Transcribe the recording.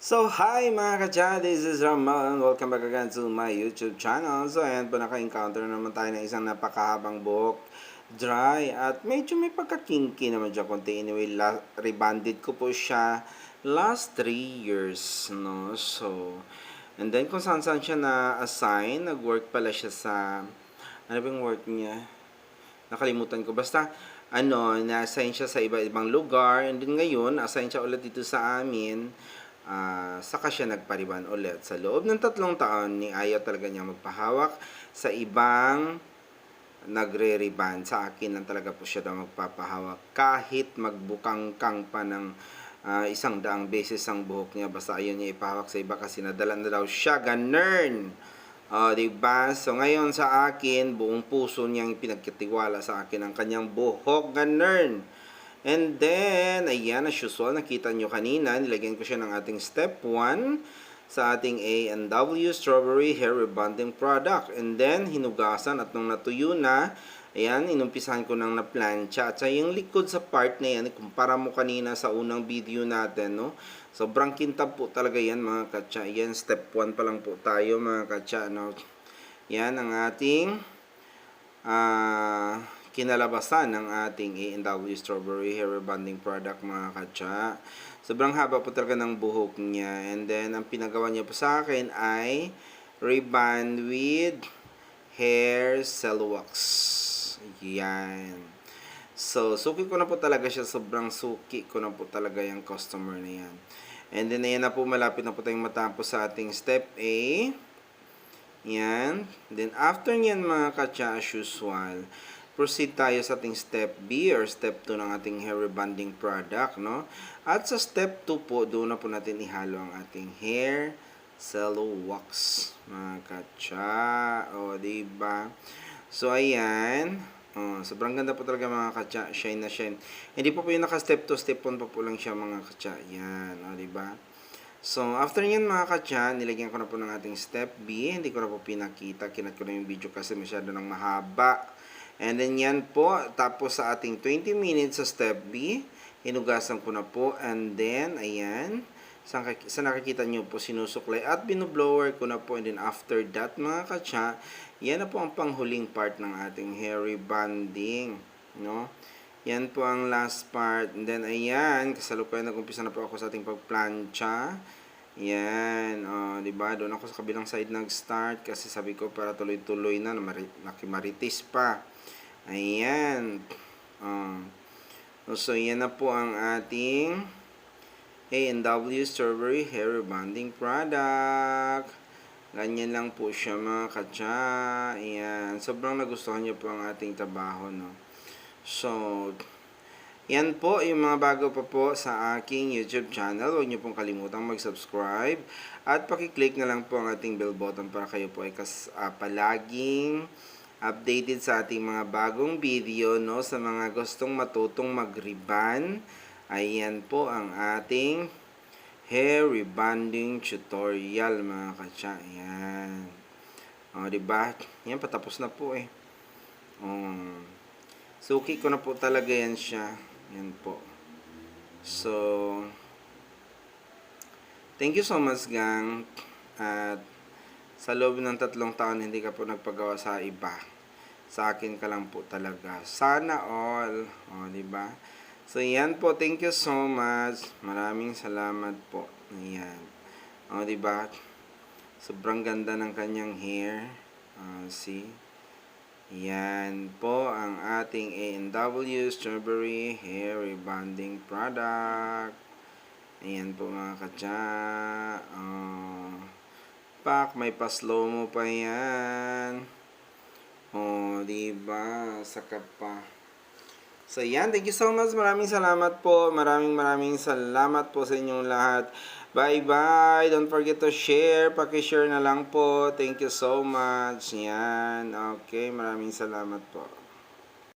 So, hi mga kacha, this is Raman. Welcome back again to my YouTube channel. So, ayan po, naka-encounter naman tayo ng isang napakahabang buhok. Dry at medyo may pagka-kinky naman dyan konti. Anyway, la- rebanded ko po siya last 3 years, no? So, and then kung saan saan siya na-assign, nag-work pala siya sa, ano ba work niya? nakalimutan ko. Basta, ano, na-assign siya sa iba-ibang lugar. And then ngayon, assign siya ulit dito sa amin. Ah, saka siya nagpariban ulit. Sa loob ng tatlong taon, ni ayaw talaga niya magpahawak sa ibang nagre-reban. Sa akin lang talaga po siya daw magpapahawak. Kahit magbukang-kang pa ng ah, isang daang beses ang buhok niya. Basta ayaw niya ipahawak sa iba kasi nadala na daw siya. Ganern! Oh, di ba? So ngayon sa akin, buong puso niyang pinagkatiwala sa akin ang kanyang buhok, ganun. And then, ayan, as usual, nakita nyo kanina, nilagyan ko siya ng ating step 1 sa ating A&W Strawberry Hair Rebonding Product. And then, hinugasan at nung natuyo na, ayan, inumpisahan ko nang na-plancha. At sa yung likod sa part na yan, kumpara mo kanina sa unang video natin, no? Sobrang kintab po talaga yan mga katsa. Yan, step 1 pa lang po tayo mga katsa. No? Yan ang ating ah kinalabasan ng ating A&W Strawberry Hair Rebonding Product mga katsa. Sobrang haba po talaga ng buhok niya. And then, ang pinagawa niya po sa akin ay rebond with hair cell wax. Yan. So, suki ko na po talaga siya. Sobrang suki ko na po talaga yung customer na yan. And then, ayan na po, malapit na po tayong matapos sa ating step A. Yan. Then, after nyan mga katsa, as usual, proceed tayo sa ating step B or step 2 ng ating hair rebonding product, no? At sa step 2 po, doon na po natin ihalo ang ating hair cello wax, mga katsa. O, diba? So, ayan. Oh, sobrang ganda po talaga mga katsa. Shine na shine. Hindi po po yung naka-step 2, step 1 pa po lang siya mga katsa. Yan, o, diba? So, after nyan mga katsa, nilagyan ko na po ng ating step B. Hindi ko na po pinakita. Kinat ko na yung video kasi masyado nang mahaba. And then yan po, tapos sa ating 20 minutes sa step B, hinugasan ko na po. And then, ayan, sa, nakikita nyo po, sinusuklay at binublower ko na po. And then after that, mga katsa, yan na po ang panghuling part ng ating hair rebonding. No? Yan po ang last part. And then, ayan, kasalukuyan nag-umpisa na po ako sa ating pagplancha. Yan, oh, 'di ba? Doon ako sa kabilang side nag-start kasi sabi ko para tuloy-tuloy na nakimaritis pa. Ayan. Um, so, yan na po ang ating A&W Strawberry Hair Rebonding Product. Ganyan lang po siya mga katsa. Ayan. Sobrang nagustuhan niyo po ang ating trabaho, no? So, yan po yung mga bago pa po sa aking YouTube channel. Huwag niyo pong kalimutang mag-subscribe. At pakiclick na lang po ang ating bell button para kayo po ay kas, uh, palaging updated sa ating mga bagong video no sa mga gustong matutong mag-rebond ayan po ang ating hair rebonding tutorial mga katsa ayan. O diba? Yan patapos na po eh. Um, suki ko na po talaga yan siya. Yan po. So thank you so much gang. At sa loob ng tatlong taon hindi ka po nagpagawa sa iba. Sa akin ka lang po talaga. Sana all. O, di ba? So, yan po. Thank you so much. Maraming salamat po. Ayan. O, di ba? Sobrang ganda ng kanyang hair. Uh, see? Yan po ang ating A&W Strawberry Hair Rebonding Product. Ayan po mga katsa. Oh pak, may pa-slow mo pa yan. Oh, di ba? Saka pa. So, yan. Thank you so much. Maraming salamat po. Maraming maraming salamat po sa inyong lahat. Bye-bye. Don't forget to share. Paki-share na lang po. Thank you so much. Yan. Okay. Maraming salamat po.